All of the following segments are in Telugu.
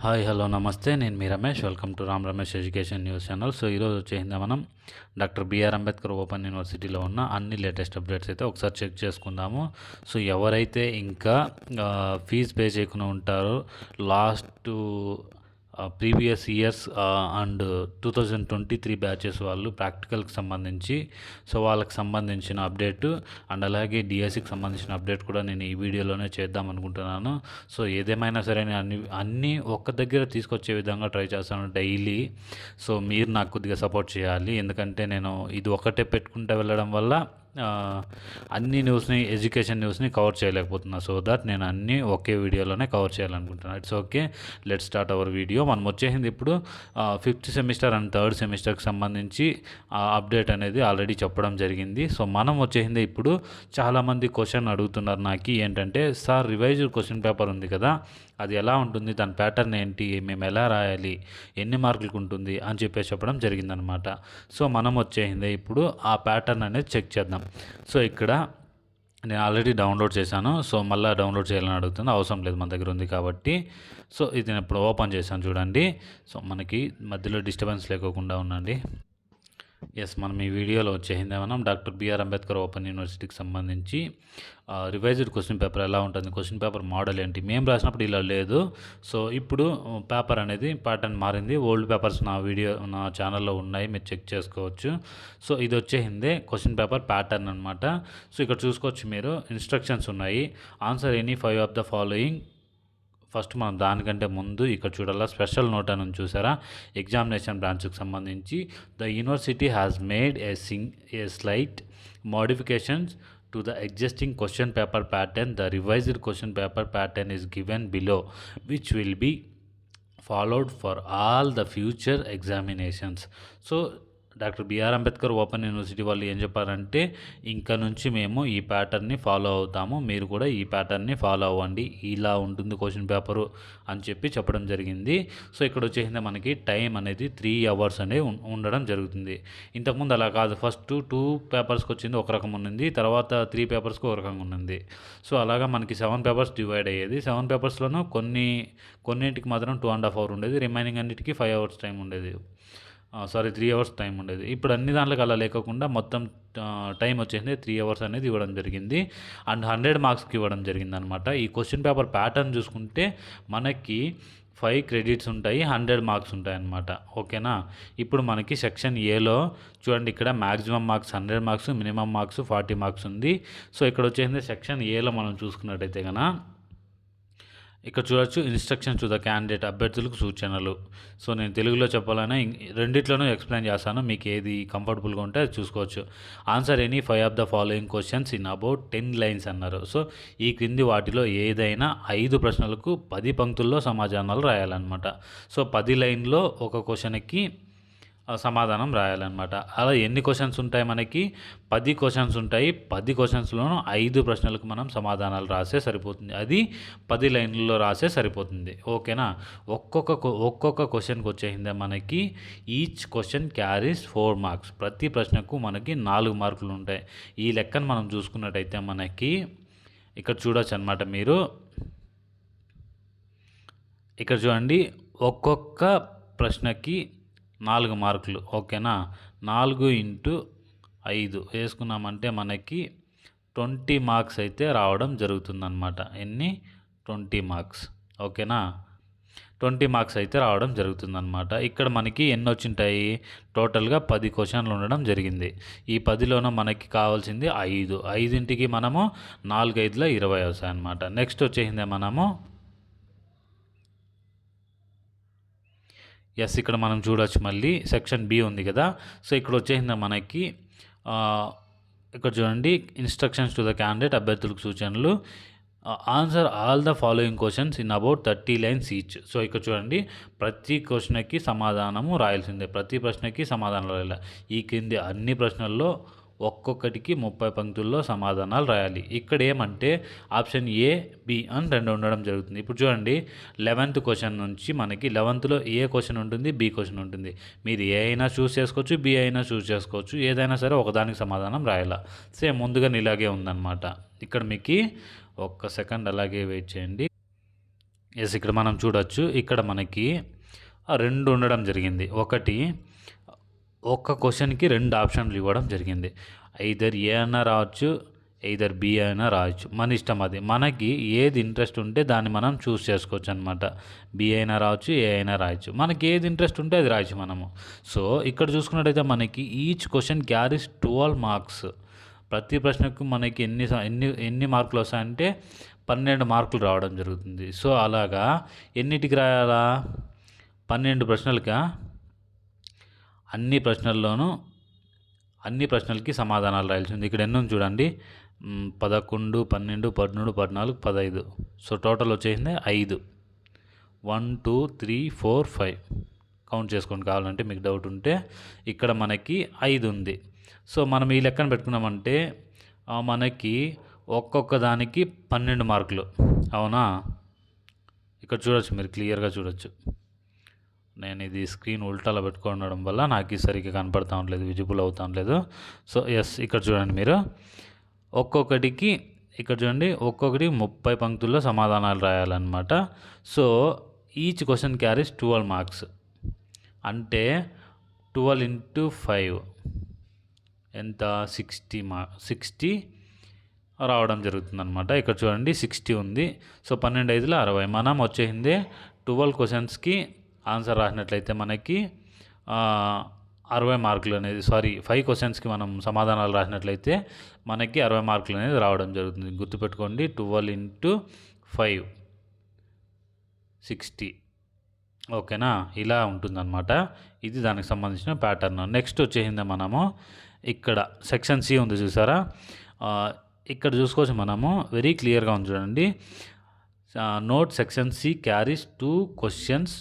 హాయ్ హలో నమస్తే. నేను మీ Ramesh. Welcome to Ram Ramesh education news channel. So ఈరోజు వచ్చేసిందా మనం డాక్టర్ బిఆర్ అంబేద్కర్ ఓపెన్ యూనివర్సిటీలో ఉన్న అన్ని లేటెస్ట్ అప్డేట్స్ అయితే ఒకసారి చెక్ చేసుకుందాము. సో ఎవరైతే ఇంకా ఫీజ్ పే చేయకుండా ఉంటారో last previous years and two thousand twenty three batches వాళ్ళు ప్రాక్టికల్కి సంబంధించి సో వాళ్ళకి సంబంధించిన అప్డేట్ అండ్ అలాగే డిఎస్సికి సంబంధించిన అప్డేట్ కూడా నేను ఈ వీడియోలోనే చేద్దాం అనుకుంటున్నాను. సో ఏదేమైనా సరే నేను అన్ని అన్నీ ఒక్క దగ్గర తీసుకొచ్చే విధంగా ట్రై చేస్తాను డైలీ సో మీరు నాకు కొద్దిగా సపోర్ట్ చేయాలి. ఎందుకంటే నేను ఇది ఒకటే పెట్టుకుంటూ వెళ్ళడం వల్ల అన్ని న్యూస్ని ఎడ్యుకేషన్ న్యూస్ని కవర్ చేయలేకపోతున్నా. సో దట్ నేను అన్నీ ఒకే వీడియోలోనే కవర్ చేయాలనుకుంటున్నాను it's okay let start our video. మనం వచ్చేసింది ఇప్పుడు ఫిఫ్త్ సెమిస్టర్ అండ్ థర్డ్ సెమిస్టర్కి సంబంధించి అప్డేట్ అనేది ఆల్రెడీ చెప్పడం జరిగింది. సో మనం వచ్చేసింది ఇప్పుడు చాలామంది క్వశ్చన్ అడుగుతున్నారు నాకు ఏంటంటే సార్ రివైజ్ క్వశ్చన్ పేపర్ ఉంది కదా అది ఎలా ఉంటుంది దాని ప్యాటర్న్ ఏంటి మేము ఎలా రాయాలి ఎన్ని మార్కులకు ఉంటుంది అని చెప్పేసి చెప్పడం జరిగిందనమాట. సో మనం వచ్చేసింది ఇప్పుడు ఆ ప్యాటర్న్ అనేది చెక్ చేద్దాం. సో ఇక్కడ నేను ఆల్రెడీ డౌన్లోడ్ చేశాను. సో మళ్ళీ డౌన్లోడ్ చేయాలని అడుగుతుంది అవసరం లేదు మన దగ్గర ఉంది కాబట్టి. సో ఇది నేను ఇప్పుడు ఓపెన్ చేశాను చూడండి. సో మనకి మధ్యలో డిస్టర్బెన్స్ లేకోకుండా ఉండండి. ఎస్ మనం ఈ వీడియోలో వచ్చేసింది మనం డాక్టర్ బిఆర్ అంబేద్కర్ ఓపెన్ యూనివర్సిటీకి సంబంధించి రివైజ్డ్ క్వశ్చన్ పేపర్ ఎలా ఉంటుంది క్వశ్చన్ పేపర్ మోడల్ ఏంటి మేము రాసినప్పుడు ఇలా లేదు. సో ఇప్పుడు పేపర్ అనేది ప్యాటర్న్ మారింది. ఓల్డ్ పేపర్స్ నా వీడియో నా ఛానల్లో ఉన్నాయి మీరు చెక్ చేసుకోవచ్చు. సో ఇది వచ్చేసిందే క్వశ్చన్ పేపర్ ప్యాటర్న్ అనమాట సో ఇక్కడ చూసుకోవచ్చు మీరు ఇన్స్ట్రక్షన్స్ ఉన్నాయి. Answer any five of the following first మనం దానికంటే ముందు ఇక్కడ చూడాలా స్పెషల్ నోట్ అని చూసారా? ఎగ్జామినేషన్ బ్రాంచ్కి సంబంధించి the university has made a sing a slight modifications to the existing question paper pattern. The revised question paper pattern is given below which will be followed for all the future examinations. So doctor B R Ambedkar open university వాళ్ళు ఏం చెప్పారంటే ఇంకా నుంచి మేము ఈ ప్యాటర్న్ని ఫాలో అవుతాము మీరు కూడా ఈ ప్యాటర్న్ని ఫాలో అవ్వండి ఇలా ఉంటుంది క్వశ్చన్ పేపరు అని చెప్పి చెప్పడం జరిగింది. సో ఇక్కడ వచ్చేసింది మనకి టైం అనేది త్రీ అవర్స్ అనేది ఉండడం జరుగుతుంది. ఇంతకుముందు అలా కాదు. ఫస్ట్ టూ పేపర్స్కి వచ్చింది ఒక రకం ఉన్నింది తర్వాత త్రీ పేపర్స్కి ఒక రకంగా ఉన్నింది. సో అలాగా మనకి సెవెన్ పేపర్స్ డివైడ్ అయ్యేది. సెవెన్ పేపర్స్లోనూ కొన్ని కొన్నింటికి మాత్రం టూ అండ్ హాఫ్ అవర్ ఉండేది రిమైనింగ్ అన్నిటికీ ఫైవ్ అవర్స్ టైం ఉండేది. సారీ త్రీ అవర్స్ టైం ఉండేది. ఇప్పుడు అన్ని దాంట్లోకి అలా లేకోకుండా మొత్తం టైం వచ్చేసింది త్రీ అవర్స్ అనేది ఇవ్వడం జరిగింది. అండ్ హండ్రెడ్ మార్క్స్కి ఇవ్వడం జరిగింది అనమాట ఈ క్వశ్చన్ పేపర్ ప్యాటర్న్ చూసుకుంటే మనకి ఫైవ్ క్రెడిట్స్ ఉంటాయి హండ్రెడ్ మార్క్స్ ఉంటాయి అన్నమాట ఓకేనా? ఇప్పుడు మనకి సెక్షన్ ఏలో చూడండి ఇక్కడ maximum marks hundred marks minimum marks forty marks ఉంది. సో ఇక్కడ వచ్చేసింది సెక్షన్ ఏలో మనం చూసుకున్నట్టయితే కనుక ఇక్కడ చూడొచ్చు ఇన్స్ట్రక్షన్ టు ద క్యాండిడేట్ అభ్యర్థులకు సూచనలు. సో నేను తెలుగులో చెప్పాలనే రెండిట్లోనూ ఎక్స్ప్లెయిన్ చేస్తాను మీకు ఏది కంఫర్టబుల్గా ఉంటే అది చూసుకోవచ్చు. Answer any five of the following questions in about ten lines అన్నారు. సో ఈ క్రింది వాటిలో ఏదైనా ఐదు ప్రశ్నలకు పది పంక్తుల్లో సమాధానాలు రాయాలన్నమాట. సో పది లైన్లో ఒక క్వశ్చన్కి సమాధానం రాయాలన్నమాట. అలా ఎన్ని క్వశ్చన్స్ ఉంటాయి మనకి? పది క్వశ్చన్స్ ఉంటాయి. పది క్వశ్చన్స్లోనూ ఐదు ప్రశ్నలకు మనం సమాధానాలు రాసే సరిపోతుంది. అది పది లైన్లలో రాసే సరిపోతుంది. ఓకేనా? ఒక్కొక్క ఒక్కొక్క క్వశ్చన్కి వచ్చేసిందే మనకి. Each question carries four marks. ప్రతి ప్రశ్నకు మనకి నాలుగు మార్కులు ఉంటాయి. ఈ లెక్కను మనం చూసుకున్నట్టయితే మనకి ఇక్కడ చూడొచ్చు అనమాట మీరు. ఇక్కడ చూడండి. ఒక్కొక్క ప్రశ్నకి నాలుగు మార్కులు ఓకేనా? నాలుగు ఇంటూ ఐదు వేసుకున్నామంటే మనకి ట్వంటీ మార్క్స్ అయితే రావడం జరుగుతుందన్నమాట. ఎన్ని? ట్వంటీ మార్క్స్ ఓకేనా? ట్వంటీ మార్క్స్ అయితే రావడం జరుగుతుందన్నమాట. ఇక్కడ మనకి ఎన్ని వచ్చింటాయి? టోటల్గా పది క్వశ్చన్లు ఉండడం జరిగింది. ఈ పదిలోనూ మనకి కావాల్సింది ఐదు. ఐదింటికి మనము నాలుగైదులో ఇరవై వస్తాయి అన్నమాట నెక్స్ట్ వచ్చేసిందే మనము ఎస్ ఇక్కడ మనం చూడవచ్చు మళ్ళీ. సెక్షన్ బి ఉంది కదా. సో ఇక్కడ వచ్చేసింది మనకి ఇక్కడ చూడండి. ఇన్స్ట్రక్షన్స్ టు ద క్యాండిడేట్ అభ్యర్థులకు సూచనలు. Answer all the following questions in about thirty lines each so ఇక్కడ చూడండి. ప్రతి క్వశ్చన్కి సమాధానము రాయాల్సిందే. ప్రతి ప్రశ్నకి సమాధానం రాయాలి. ఈ కింది అన్ని ప్రశ్నల్లో ఒక్కొక్కటికి ముప్పై పంక్తుల్లో సమాధానాలు రాయాలి. ఇక్కడ ఏమంటే ఆప్షన్ ఏ బి అని రెండు ఉండడం జరుగుతుంది. ఇప్పుడు చూడండి లెవెన్త్ క్వశ్చన్ నుంచి మనకి లెవెంత్లో ఏ క్వశ్చన్ ఉంటుంది బి క్వశ్చన్ ఉంటుంది. మీరు ఏ అయినా చూస్ చేసుకోవచ్చు బి అయినా చూస్ చేసుకోవచ్చు ఏదైనా సరే ఒకదానికి సమాధానం రాయాల. సేమ్ ముందుగా ఇలాగే ఉందన్నమాట. ఇక్కడ మీకు ఒక్క సెకండ్ అలాగే వెయిట్ చేయండి. ఎస్ ఇక్కడ మనం చూడొచ్చు. ఇక్కడ మనకి రెండు ఉండడం జరిగింది. ఒకటి ఒక్క క్వశ్చన్కి రెండు ఆప్షన్లు ఇవ్వడం జరిగింది. ఐదర్ ఏ అయినా రావచ్చు ఐదర్ బి అయినా రావచ్చు మన ఇష్టం అది. మనకి ఏది ఇంట్రెస్ట్ ఉంటే దాన్ని మనం చూస్ చేసుకోవచ్చు అనమాట బి అయినా రావచ్చు ఏ అయినా రాయొచ్చు. మనకి ఏది ఇంట్రెస్ట్ ఉంటే అది రాయొచ్చు మనము. సో ఇక్కడ చూసుకున్నట్టయితే మనకి each question carries twelve marks. ప్రతి ప్రశ్నకు మనకి ఎన్ని ఎన్ని ఎన్ని మార్కులు వస్తాయంటే పన్నెండు మార్కులు రావడం జరుగుతుంది. సో అలాగా ఎన్నిటికి రాయాలా? పన్నెండు ప్రశ్నలుగా అన్ని ప్రశ్నల్లోనూ అన్ని ప్రశ్నలకి సమాధానాలు రాయాల్సి ఉంది. ఇక్కడ ఎన్నో చూడండి. పదకొండు పన్నెండు పదమూడు పద్నాలుగు పదహైదు సో టోటల్ వచ్చేసింది ఐదు. One two three four five. Count చేసుకోండి. కావాలంటే మీకు డౌట్ ఉంటే ఇక్కడ మనకి ఐదు ఉంది. సో మనం ఈ లెక్కన పెట్టుకున్నామంటే మనకి ఒక్కొక్క దానికి పన్నెండు మార్కులు. అవునా? ఇక్కడ చూడొచ్చు మీరు క్లియర్గా చూడొచ్చు. నేను ఇది స్క్రీన్ ఉల్టాలో పెట్టుకోవడం వల్ల నాకు ఇది సరిగ్గా కనపడతా ఉండలేదు విజిబుల్ అవుతా ఉండలేదు. సో ఎస్ ఇక్కడ చూడండి మీరు. ఒక్కొక్కటికి ఇక్కడ చూడండి ఒక్కొక్కటి ముప్పై పంక్తుల్లో సమాధానాలు రాయాలన్నమాట. So each question carries twelve marks అంటే ట్వెల్వ్ ఇంటూ ఫైవ్ ఎంత? సిక్స్టీ మా సిక్స్టీ రావడం జరుగుతుంది అనమాట ఇక్కడ చూడండి సిక్స్టీ ఉంది. సో పన్నెండు ఐదులో అరవై. మనం వచ్చేసింది ట్వెల్వ్ క్వశ్చన్స్కి ఆన్సర్ రాసినట్లయితే మనకి అరవై మార్కులు అనేది సారీ ఫైవ్ క్వశ్చన్స్కి మనం సమాధానాలు రాసినట్లయితే మనకి అరవై మార్కులు అనేది రావడం జరుగుతుంది. గుర్తుపెట్టుకోండి ట్వెల్వ్ ఇంటూ ఫైవ్ సిక్స్టీ ఓకేనా? ఇలా ఉంటుందన్నమాట. ఇది దానికి సంబంధించిన ప్యాటర్న్ నెక్స్ట్ వచ్చేసింది మనము ఇక్కడ సెక్షన్ సి ఉంది చూసారా? ఇక్కడ చూసుకోవచ్చు మనము. వెరీ క్లియర్గా ఉంది చూడండి. Note section C carries two questions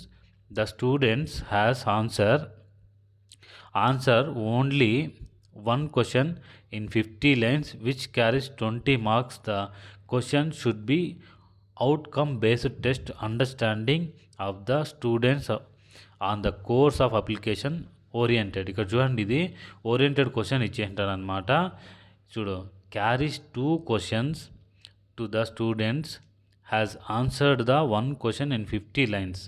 the students has answer answer only one question in fifty lines which carries twenty marks the question should be outcome based test understanding of the students on the course of application oriented ఇక్కడ చూడండి ఇది ఓరియంటెడ్ క్వశ్చన్ ఇచ్చేంటారు అనమాట చూడు carries two questions to the students has answered the one question in fifty lines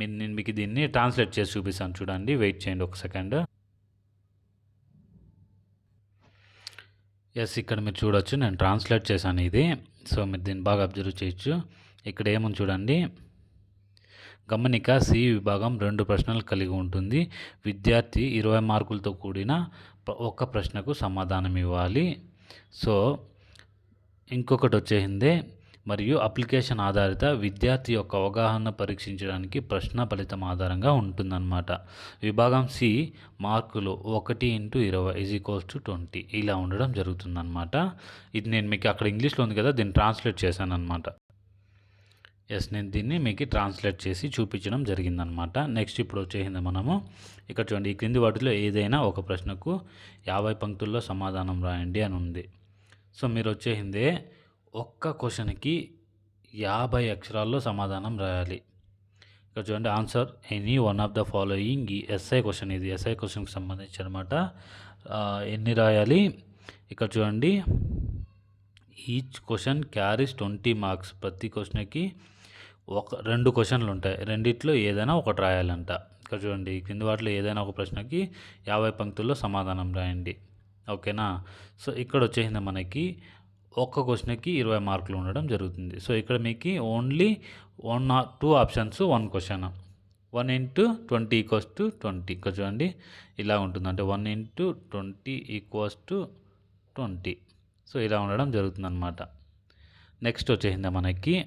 నేను మీకు దీన్ని ట్రాన్స్లేట్ చేసి చూపిస్తాను. చూడండి వెయిట్ చేయండి ఒక సెకండ్ ఎస్ ఇక్కడ మీరు చూడొచ్చు నేను ట్రాన్స్లేట్ చేశాను ఇది. సో మీరు దీన్ని బాగా అబ్జర్వ్ చేయొచ్చు. ఇక్కడ ఏముంది చూడండి. గమనిక సి విభాగం రెండు ప్రశ్నలు కలిగి ఉంటుంది. విద్యార్థి ఇరవై మార్కులతో కూడిన ఒక ప్రశ్నకు సమాధానం ఇవ్వాలి. సో ఇంకొకటి వచ్చేసిందే. మరియు అప్లికేషన్ ఆధారిత విద్యార్థి యొక్క అవగాహన పరీక్షించడానికి ప్రశ్న ఫలితం ఆధారంగా ఉంటుందన్నమాట. విభాగం సి మార్కులు ఒకటి ఇంటూ ఇరవై ఈజ్ ఈక్వల్స్ టు ట్వంటీ ఇలా ఉండడం జరుగుతుందన్నమాట. ఇది నేను మీకు అక్కడ ఇంగ్లీష్లో ఉంది కదా దీన్ని ట్రాన్స్లేట్ చేశాను అనమాట ఎస్ నేను దీన్ని మీకు ట్రాన్స్లేట్ చేసి చూపించడం జరిగిందనమాట నెక్స్ట్ ఇప్పుడు వచ్చేసింది మనము. ఇక్కడ చూడండి ఈ క్రింది వాటిలో ఏదైనా ఒక ప్రశ్నకు యాభై పంక్తుల్లో సమాధానం రాయండి అని ఉంది. సో మీరు వచ్చేసిందే ఒక్క క్వశ్చన్కి యాభై అక్షరాల్లో సమాధానం రాయాలి. ఇక్కడ చూడండి answer any one of the following ఈ ఎస్ఐ క్వశ్చన్ ఇది. ఎస్ఐ క్వశ్చన్కి సంబంధించి అనమాట ఎన్ని రాయాలి? ఇక్కడ చూడండి each question carries twenty marks. ప్రతి క్వశ్చన్కి ఒక రెండు క్వశ్చన్లు ఉంటాయి. రెండిట్లో ఏదైనా ఒకటి రాయాలంట. ఇక్కడ చూడండి కింద వాటిలో ఏదైనా ఒక ప్రశ్నకి యాభై పంక్తుల్లో సమాధానం రాయండి. ఓకేనా? సో ఇక్కడ వచ్చేసింది మనకి ఒక్క క్వశ్చన్కి ఇరవై మార్కులు ఉండడం జరుగుతుంది. సో ఇక్కడ మీకు only one or two options one question. One into twenty equals to twenty. ఇక్కడ చూడండి ఇలా ఉంటుంది. అంటే one into twenty equals to twenty. So ఇలా ఉండడం జరుగుతుందన్నమాట. నెక్స్ట్ వచ్చేసింది మనకి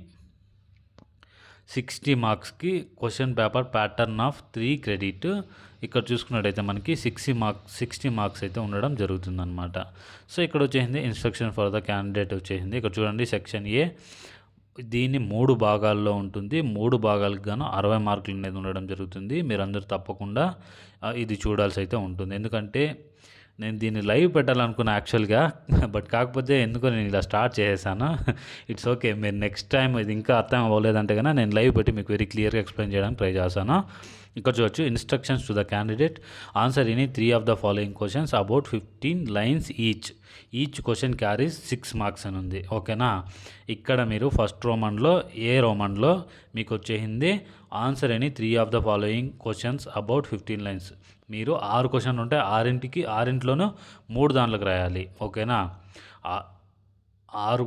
సిక్స్టీ మార్క్స్కి question paper pattern of three credit ఇక్కడ చూసుకున్నట్టయితే మనకి సిక్స్టీ మార్క్స్ సిక్స్టీ మార్క్స్ అయితే ఉండడం జరుగుతుందన్నమాట. సో ఇక్కడ వచ్చేసింది ఇన్స్ట్రక్షన్ ఫర్ ద క్యాండిడేట్ వచ్చేసింది. ఇక్కడ చూడండి సెక్షన్ ఏ దీన్ని మూడు భాగాల్లో ఉంటుంది. మూడు భాగాలకు గాను అరవై మార్కులు అనేది ఉండడం జరుగుతుంది. మీరందరూ తప్పకుండా ఇది చూడాల్సి అయితే ఉంటుంది. ఎందుకంటే నేను దీన్ని లైవ్ పెట్టాలనుకున్నా యాక్చువల్గా బట్ కాకపోతే ఎందుకో నేను ఇలా స్టార్ట్ చేసేసాను. ఇట్స్ ఓకే మీరు నెక్స్ట్ టైం ఇది ఇంకా అర్థం అవ్వలేదంటే కానీ నేను లైవ్ పెట్టి మీకు వెరీ క్లియర్గా ఎక్స్ప్లెయిన్ చేయడానికి ట్రై చేస్తాను. ఇక్కడ చూడొచ్చు instructions to the candidate answer any three of the following questions about fifteen lines each each question carries six marks అని ఉంది. ఓకేనా ఇక్కడ మీరు ఫస్ట్ రోమన్లో ఏ రోమన్లో మీకు వచ్చేసింది answer any three of the following questions about fifteen lines మీరు ఆరు క్వశ్చన్ ఉంటే ఆరింటికి ఆరింట్లోనూ మూడు దాంట్లోకి రాయాలి. ఓకేనా ఆరు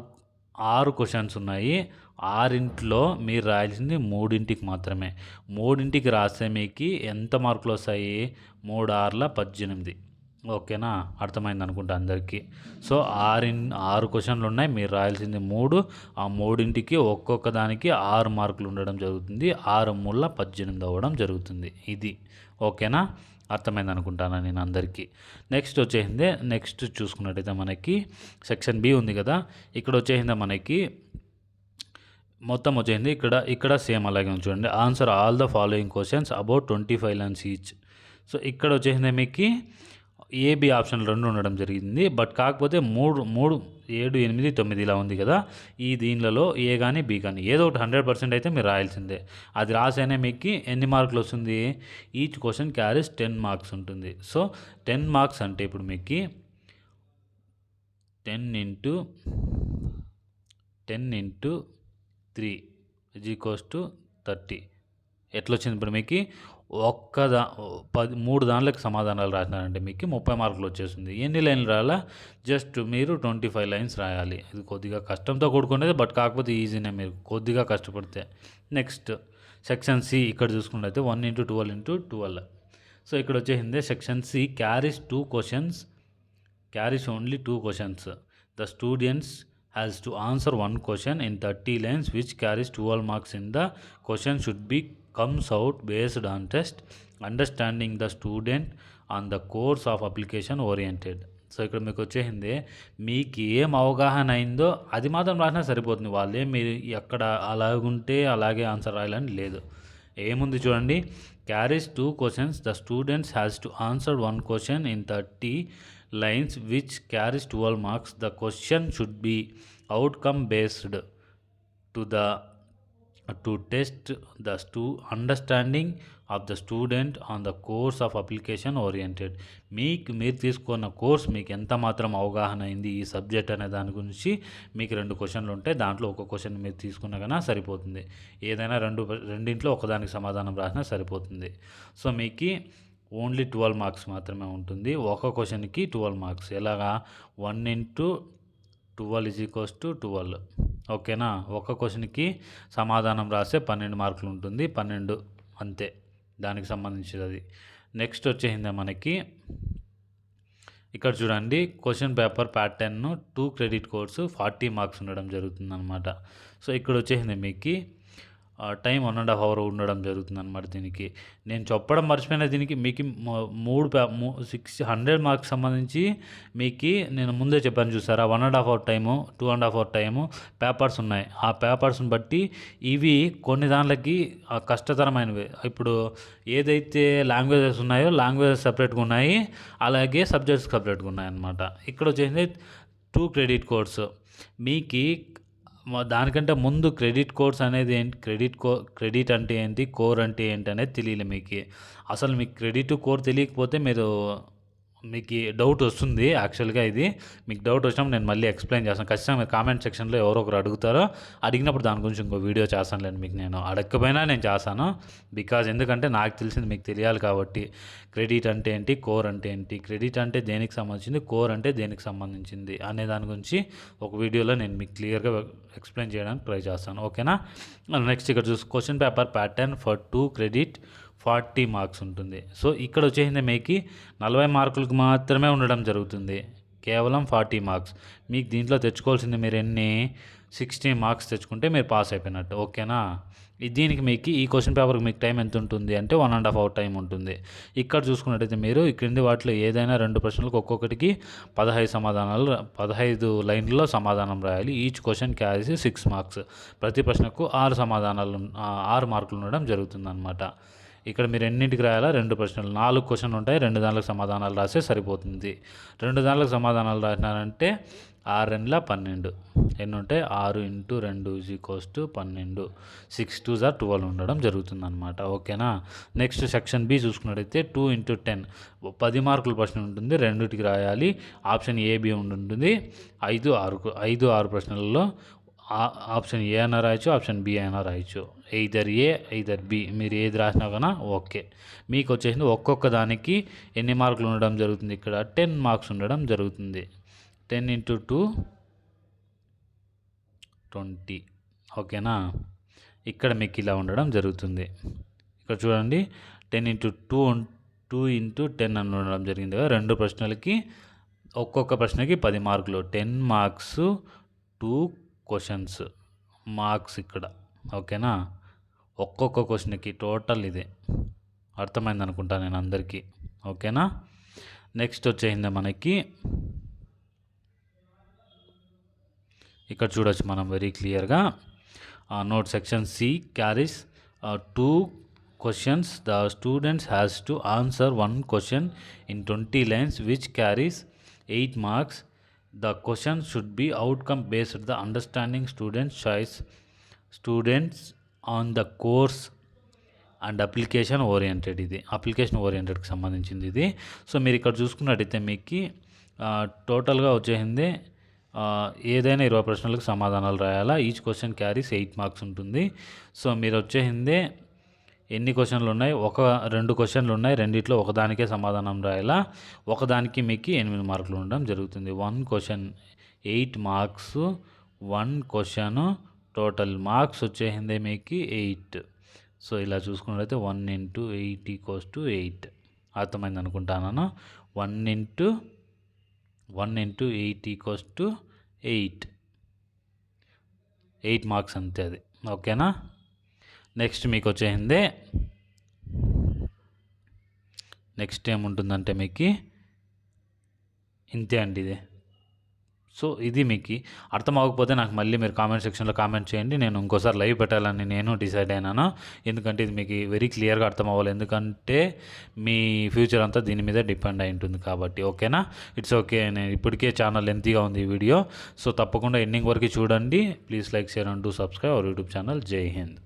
ఆరు క్వశ్చన్స్ ఉన్నాయి. ఆరింట్లో మీరు రాయాల్సింది మూడింటికి మాత్రమే. మూడింటికి రాస్తే మీకు ఎంత మార్కులు వస్తాయి? మూడు ఆరుల పద్దెనిమిది. ఓకేనా? అర్థమైంది అనుకుంటా అందరికీ. సో ఆరిన్ ఆరు క్వశ్చన్లు ఉన్నాయి. మీరు రాయాల్సింది మూడు. ఆ మూడింటికి ఒక్కొక్క దానికి ఆరు మార్కులు ఉండడం జరుగుతుంది. ఆరు మూల పద్దెనిమిది అవ్వడం జరుగుతుంది. ఇది. ఓకేనా? అర్థమైంది అనుకుంటాను నేను అందరికీ. నెక్స్ట్ వచ్చేసిందే. నెక్స్ట్ చూసుకున్నట్టయితే మనకి సెక్షన్ బి ఉంది కదా. ఇక్కడ వచ్చేసిందే మనకి మొత్తం వచ్చేసింది. ఇక్కడ ఇక్కడ సేమ్ అలాగే ఉంచండి చూడండి. Answer all the following questions about twenty five lines each so ఇక్కడ వచ్చేసింది మీకు ఏబి ఆప్షన్ రెండు ఉండడం జరిగింది. బట్ కాకపోతే మూడు మూడు ఏడు ఎనిమిది తొమ్మిది ఇలా ఉంది కదా. ఈ దీనిలలో ఏ కానీ బి కానీ ఏదో ఒకటి హండ్రెడ్ పర్సెంట్ అయితే మీరు రాయాల్సిందే. అది రాసేనే మీకు ఎన్ని మార్కులు వస్తుంది? Each question carries ten marks ఉంటుంది. సో టెన్ మార్క్స్ అంటే ఇప్పుడు మీకు ten into ten into three is equals to thirty. ఎట్లా వచ్చింది ఇప్పుడు మీకు? ఒక్క దా పది మూడు దానిలకు సమాధానాలు రాసినారంటే మీకు. ముప్పై మార్కులు వచ్చేస్తుంది ఎన్ని లైన్లు రాయాలా? జస్ట్ మీరు ట్వంటీ ఫైవ్ లైన్స్ రాయాలి. ఇది కొద్దిగా కష్టంతో కూడుకునేది బట్ కాకపోతే ఈజీనే మీరు కొద్దిగా కష్టపడితే. నెక్స్ట్ సెక్షన్ సి ఇక్కడ చూసుకున్నట్లయితే one into twelve into twelve. So ఇక్కడ వచ్చేసింది section C carries two questions carries only two questions. The students as to answer one question in 30 lines which carries 12 marks in the question should be comes out based on test understanding the student on the course of application oriented so ఇక్కడ మీకు వచ్చేసింది మీకు ఏం అవగాహన అయిందో అది మాత్రం రాసినా సరిపోతుంది వాళ్ళే మీరు ఎక్కడ అలాగుంటే అలాగే ఆన్సర్ రాయాలని లేదు ఏముంది చూడండి carries two questions the students has to answer one question in thirty lines which carries twelve marks the question should be outcome based to the to test the stu understanding of the student on the course of application oriented మీకు మీరు తీసుకున్న కోర్స్ మీకు ఎంత మాత్రం అవగాహన అయింది ఈ సబ్జెక్ట్ అనే దాని గురించి మీకు రెండు క్వశ్చన్లు ఉంటే దాంట్లో ఒక క్వశ్చన్ మీరు తీసుకున్న కన్నా సరిపోతుంది. ఏదైనా రెండు రెండింట్లో ఒకదానికి సమాధానం రాసినా సరిపోతుంది. సో మీకు ఓన్లీ ట్వెల్వ్ మార్క్స్ మాత్రమే ఉంటుంది. ఒక క్వశ్చన్కి ట్వెల్వ్ మార్క్స్. ఎలాగా? One into twelve is equals to twelve. ఓకేనా? ఒక క్వశ్చన్కి సమాధానం రాస్తే పన్నెండు మార్కులు ఉంటుంది. పన్నెండు అంతే. దానికి సంబంధించినది అది. నెక్స్ట్ వచ్చేసింది మనకి. ఇక్కడ చూడండి. Question paper pattern two credit course forty marks ఉండడం జరుగుతుంది అనమాట సో ఇక్కడ వచ్చేసింది మీకు time one and half hour ఉండడం జరుగుతుంది అనమాట దీనికి. నేను చెప్పడం మర్చిపోయిన దీనికి మీకు మూడు పే సిక్స్ హండ్రెడ్ మార్క్స్ సంబంధించి మీకు నేను ముందే చెప్పాను చూసారా? One and half hour time two and half hour time papers ఉన్నాయి. ఆ పేపర్స్ని బట్టి ఇవి కొన్ని దాంట్లకి కష్టతరమైనవి. ఇప్పుడు ఏదైతే లాంగ్వేజెస్ ఉన్నాయో లాంగ్వేజెస్ సపరేట్గా ఉన్నాయి. అలాగే సబ్జెక్ట్స్ సపరేట్గా ఉన్నాయి అన్నమాట ఇక్కడ వచ్చేసి టూ క్రెడిట్ కోర్స్ మీకు దానికంటే ముందు క్రెడిట్ కోర్స్ అనేది ఏంటి? క్రెడిట్ కో క్రెడిట్ అంటే ఏంటి? కోర్ అంటే ఏంటి అనేది తెలియలే మీకు. అసలు మీకు క్రెడిట్ కోర్ తెలియకపోతే మీరు మీకు డౌట్ వస్తుంది యాక్చువల్గా ఇది. మీకు డౌట్ వచ్చినప్పుడు నేను మళ్ళీ ఎక్స్ప్లెయిన్ చేస్తాను. ఖచ్చితంగా మీరు కామెంట్ సెక్షన్లో ఎవరో ఒకరు అడుగుతారో అడిగినప్పుడు దాని గురించి ఇంకో వీడియో చేస్తానులేండి మీకు నేను. అడగకపోయినా నేను చేస్తాను. బికాజ్ ఎందుకంటే నాకు తెలిసింది మీకు తెలియాలి కాబట్టి. క్రెడిట్ అంటే ఏంటి? కోర్ అంటే ఏంటి? క్రెడిట్ అంటే దేనికి సంబంధించింది? కోర్ అంటే దేనికి సంబంధించింది? అనే దాని గురించి ఒక వీడియోలో నేను మీకు క్లియర్గా ఎక్స్ప్లెయిన్ చేయడానికి ట్రై చేస్తాను. ఓకేనా నెక్స్ట్ ఇక్కడ చూసి question paper pattern for two credit forty marks ఉంటుంది. సో ఇక్కడ వచ్చేసింది మీకు నలభై మార్కులకు మాత్రమే ఉండడం జరుగుతుంది. కేవలం ఫార్టీ మార్క్స్. మీకు దీంట్లో తెచ్చుకోవాల్సింది మీరు ఎన్ని? సిక్స్టీ మార్క్స్ తెచ్చుకుంటే మీరు పాస్ అయిపోయినట్టు. ఓకేనా? ఇది దీనికి మీకు ఈ క్వశ్చన్ పేపర్కి మీకు టైం ఎంత ఉంటుంది అంటే one and half hour time ఉంటుంది. ఇక్కడ చూసుకున్నట్టయితే మీరు ఈ క్రింది వాటిలో ఏదైనా రెండు ప్రశ్నలకు ఒక్కొక్కటికి పదహైదు సమాధానాలు పదహైదు లైన్లలో సమాధానం రాయాలి. Each question carries six marks. ప్రతి ప్రశ్నకు ఆరు సమాధానాలు ఆరు మార్కులు ఉండడం జరుగుతుంది అనమాట ఇక్కడ మీరు ఎన్నింటికి రాయాలా? రెండు ప్రశ్నలు. నాలుగు క్వశ్చన్లు ఉంటాయి. రెండు దాంట్లకు సమాధానాలు రాస్తే సరిపోతుంది. రెండు దాంట్లకు సమాధానాలు రాసినారంటే ఆరు రెండుల పన్నెండు. ఎన్ని ఉంటాయి? ఆరు ఇంటూ రెండు ఈక్వల్స్ టు పన్నెండు. సిక్స్ టూ జార్ ట్వెల్వ్ ఉండడం జరుగుతుంది అనమాట ఓకేనా? నెక్స్ట్ సెక్షన్ బి చూసుకున్నట్టయితే టూ ఇంటూ టెన్. పది మార్కుల ప్రశ్న ఉంటుంది. రెండింటికి రాయాలి. ఆప్షన్ ఏబి ఉంటుంది ఐదు ఆరు ఐదు ఆరు ప్రశ్నలలో ఆప్షన్ ఏ అయినా రాయొచ్చు ఆప్షన్ బి అయినా రాయొచ్చు. ఎయిదర్ ఏ ఇదర్ బి మీరు ఏది రాసినా కన్నా ఓకే. మీకు వచ్చేసింది ఒక్కొక్క దానికి ఎన్ని మార్కులు ఉండడం జరుగుతుంది ఇక్కడ? టెన్ మార్క్స్ ఉండడం జరుగుతుంది. Ten into two twenty. ఓకేనా? ఇక్కడ మీకు ఇలా ఉండడం జరుగుతుంది. ఇక్కడ చూడండి. Ten into two two into ten అని ఉండడం జరిగింది కదా. రెండు ప్రశ్నలకి ఒక్కొక్క ప్రశ్నకి పది మార్కులు. Ten marks two questions marks ఇక్కడ. ఓకేనా ఒక్కొక్క క్వశ్చన్కి టోటల్ ఇదే. అర్థమైంది అనుకుంటా నేను అందరికీ. ఓకేనా నెక్స్ట్ వచ్చేసింది మనకి. ఇక్కడ చూడొచ్చు మనం వెరీ క్లియర్గా note section C carries two questions the students has to answer one question in twenty lines which carries eight marks the question should be outcome based the understanding students choice students on the course and application oriented ఇది. అప్లికేషన్ ఓరియంటెడ్కి సంబంధించింది ఇది. సో మీరు ఇక్కడ చూసుకున్నట్టయితే మీకు టోటల్గా వచ్చేసింది ఏదైనా ఇరవై ప్రశ్నలకు సమాధానాలు రాయాలా? Each question carries eight marks ఉంటుంది. సో మీరు వచ్చేసిందే ఎన్ని క్వశ్చన్లు ఉన్నాయి ఒక రెండు క్వశ్చన్లు ఉన్నాయి రెండిట్లో ఒకదానికే సమాధానం రాయాలా ఒకదానికి మీకు ఎనిమిది మార్కులు ఉండడం జరుగుతుంది. One question eight marks one question total marks వచ్చేసింది మీకు ఎయిట్. సో ఇలా చూసుకున్నట్లయితే one into eight equals to eight. అర్థమైంది అనుకుంటాను one into one into eight equals to eight. Eight marks అంతే అది. ఓకేనా? నెక్స్ట్ మీకు వచ్చేసింది నెక్స్ట్ ఏముంటుందంటే మీకు ఇంతే అండి ఇది. సో ఇది మీకు. అర్థం అవ్వకపోతే నాకు మళ్ళీ మీరు కామెంట్ సెక్షన్లో కామెంట్ చేయండి. నేను ఇంకోసారి లైవ్ పెట్టాలని నేను డిసైడ్ అయినాను. ఎందుకంటే ఇది మీకు వెరీ క్లియర్గా అర్థం అవ్వాలి. ఎందుకంటే మీ ఫ్యూచర్ అంతా దీని మీద డిపెండ్ అయి ఉంటుంది కాబట్టి. ఓకేనా? It's okay. నేను ఇప్పటికే ఛానల్ లెంతీగా ఉంది ఈ వీడియో. సో తప్పకుండా ఎండింగ్ వరకు చూడండి. Please like share and do subscribe our YouTube channel. Jai Hind.